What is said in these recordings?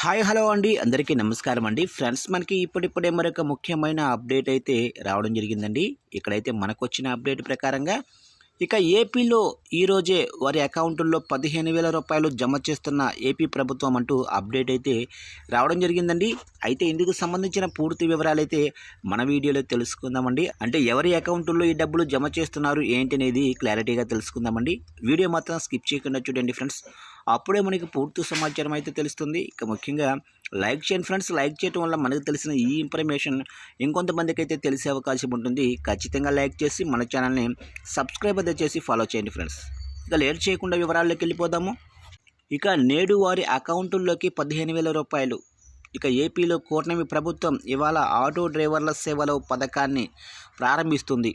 Hi hello అండి. అందరికీ నమస్కారం అండి. ఫ్రెండ్స్ మనకి ఇప్పుడిప్పుడే మరొక ముఖ్యమైన అప్డేట్ అయితే రావడం జరిగిందండి. ఇక్కడైతే మనకు వచ్చిన అప్డేట్ ప్రకారంగా ఇక ఏపీలో ఈరోజే వారి అకౌంటుల్లో పదిహేను వేల రూపాయలు జమ చేస్తున్న ఏపీ ప్రభుత్వం అంటూ అప్డేట్ అయితే రావడం జరిగిందండి. అయితే ఇందుకు సంబంధించిన పూర్తి వివరాలు అయితే మన వీడియోలో తెలుసుకుందామండి. అంటే ఎవరి అకౌంటుల్లో ఈ డబ్బులు జమ చేస్తున్నారు ఏంటి అనేది క్లారిటీగా తెలుసుకుందామండి. వీడియో మాత్రం స్కిప్ చేయకుండా చూడండి ఫ్రెండ్స్. అప్పుడే మనకి పూర్తి సమాచారం అయితే తెలుస్తుంది. ఇక ముఖ్యంగా లైక్ చేయండి ఫ్రెండ్స్. లైక్ చేయడం వల్ల మనకు తెలిసిన ఈ ఇన్ఫర్మేషన్ ఇంకొంతమందికి అయితే తెలిసే అవకాశం ఉంటుంది. ఖచ్చితంగా లైక్ చేసి మన ఛానల్ని సబ్స్క్రైబ్ అయితే చేసి ఫాలో చేయండి ఫ్రెండ్స్. ఇక లేట్ చేయకుండా వివరాల్లోకి వెళ్ళిపోదాము. ఇక నేడు వారి అకౌంటుల్లోకి పదిహేను వేల రూపాయలు ఇక ఏపీలో కూటమి ప్రభుత్వం ఇవాళ ఆటో డ్రైవర్ల సేవల పథకాన్ని ప్రారంభిస్తుంది.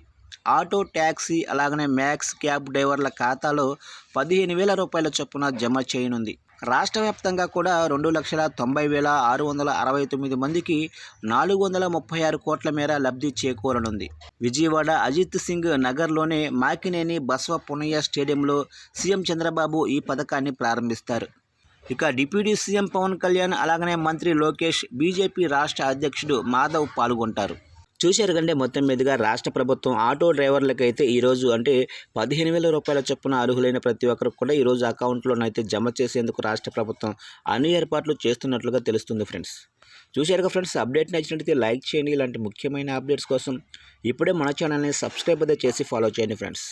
ఆటో ట్యాక్సీ అలాగనే మ్యాక్స్ క్యాబ్ డ్రైవర్ల ఖాతాలో పదిహేను వేల రూపాయల చొప్పున జమ చేయనుంది. రాష్ట్ర వ్యాప్తంగా కూడా రెండు లక్షల తొంభై వేల ఆరు వందల అరవై తొమ్మిది మందికి నాలుగు వందల ముప్పై ఆరు కోట్ల మేర లబ్ధి చేకూరనుంది. విజయవాడ అజిత్ సింగ్ నగర్లోని మాకినేని బస్వ పునయ్య స్టేడియంలో సీఎం చంద్రబాబు ఈ పథకాన్ని ప్రారంభిస్తారు. ఇక డిప్యూటీ సీఎం పవన్ కళ్యాణ్ అలాగనే మంత్రి లోకేష్ బీజేపీ రాష్ట్ర అధ్యక్షుడు మాధవ్ పాల్గొంటారు. చూశారు కంటే మొత్తం మీదుగా రాష్ట్ర ప్రభుత్వం ఆటో డ్రైవర్లకైతే ఈరోజు అంటే పదిహేను వేల రూపాయల చొప్పున అర్హులైన ప్రతి ఒక్కరికి కూడా ఈరోజు అకౌంట్లోనైతే జమ చేసేందుకు రాష్ట్ర ప్రభుత్వం అన్ని ఏర్పాట్లు చేస్తున్నట్లుగా తెలుస్తుంది ఫ్రెండ్స్. చూశారుగా ఫ్రెండ్స్ అప్డేట్ నచ్చినట్లయితే లైక్ చేయండి. ఇలాంటి ముఖ్యమైన అప్డేట్స్ కోసం ఇప్పుడే మన ఛానల్ని సబ్స్క్రైబ్ అయితే చేసి ఫాలో చేయండి ఫ్రెండ్స్.